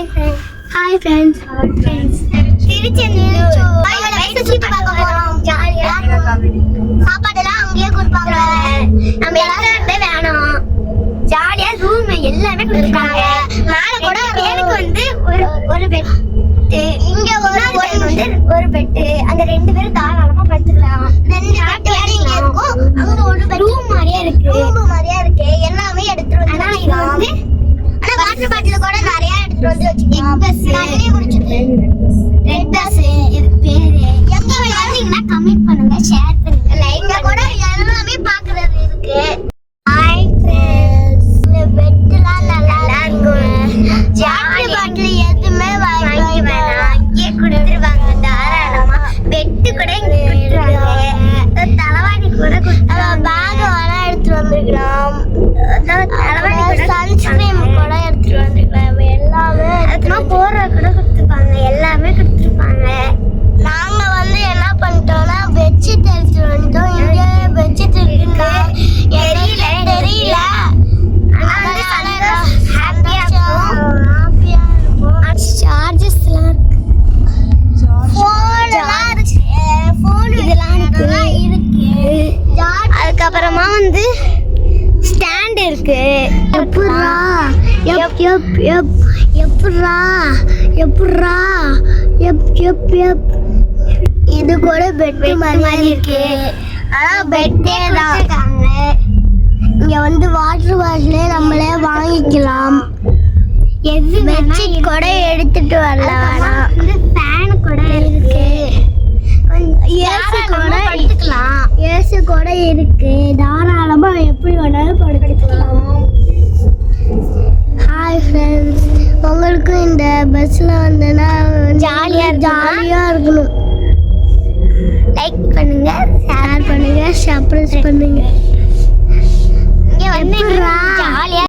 Hi friends hi friends Tiruchendur. சுத்தி பார்க்க போறோம். ஜாலியா சாப்பாடெல்லாம் அங்கேயே கொடுப்பாங்க. நம்ம எல்லாரும் வேணும். ஜாலியா ரூம் எல்லாமே மேல கூட எனக்கு வந்து ஒரு ஒரு பெட் இங்க ஒரு ஒரு வந்து ஒரு பெட்டு அந்த ரெண்டு பேரும் தாராளமா படுத்துக்கலாம். ரெண்டு பெட் வேற இங்க இருக்கும் அங்க ஒரு ரூம் மாதிரியே இருக்கு. ரூம் மாதிரியே இருக்கு. எல்லாமே எடுத்துட்டு வந்து ஆனா இது வந்து ஆனா வாட்டர் பாட்டில் கூட நிறைய ரெட் பஸ் பேரு எங்க வந்தீங்கன்னா கமெண்ட் பண்ணுங்க ஷேர் பண்ணுங்க. லைக் கூட எல்லாமே பாக்குறது இருக்கு. ஹாய் ஃப்ரெண்ட்ஸ் இந்த பெட்லாம் நல்லா இருக்கும் ஜாலி பாட்டில் எதுவுமே வாங்கி வேணாம் அங்கேயே கொடுத்துருவாங்க. தாராளமா. பெட்டு கூட இங்க கொடுத்துருவாங்க. தலைவாணி கூட கொடுத்துருவாங்க. பேக் வர தலைவாணி கூட சன்ஸ்கிரீம் கூட எடுத்துட்டு வந்திருக்கலாம் எல்லாமே அதுமா போற கூட கொடுத்துருப்பாங்க எல்லாமே கொடுத்துருப்பாங்க நாங்க வந்து என்ன பண்ணிட்டோம்னா பெட்ஷீட் எடுத்துட்டு வந்துட்டோம் இங்க பெட்ஷீட் இருக்குன்னு தெரியல தெரியல சார்ஜஸ்லாம் அதுக்கப்புறமா வந்து ஸ்டாண்ட் இருக்கு எப்பட்றா எப் எப் எப் எப்பட்றா எப்பட்றா எப் எப் எப்? இது கூட பெட் மாதிரி இருக்கு. ஆனா பெட்டே தான். இங்க வந்து வாட்டர் பாட்டிலே நம்மளே வாங்கிக்கலாம். எது பெட்ஷீட் கூட எடுத்துட்டு வரலாம். வந்து ஃபேன் கூட இருக்கு. ஏசி கூட எடுத்துக்கலாம் ஏசி கூட இருக்கு. தாராளமா எப்படி வேணாலும் உங்களுக்கும் இந்த பஸ்ல வந்தனா ஜாலியா ஜாலியா இருக்கணும்? லைக் பண்ணுங்க. ஷேர் பண்ணுங்க. சப்ரைஸ் பண்ணுங்க.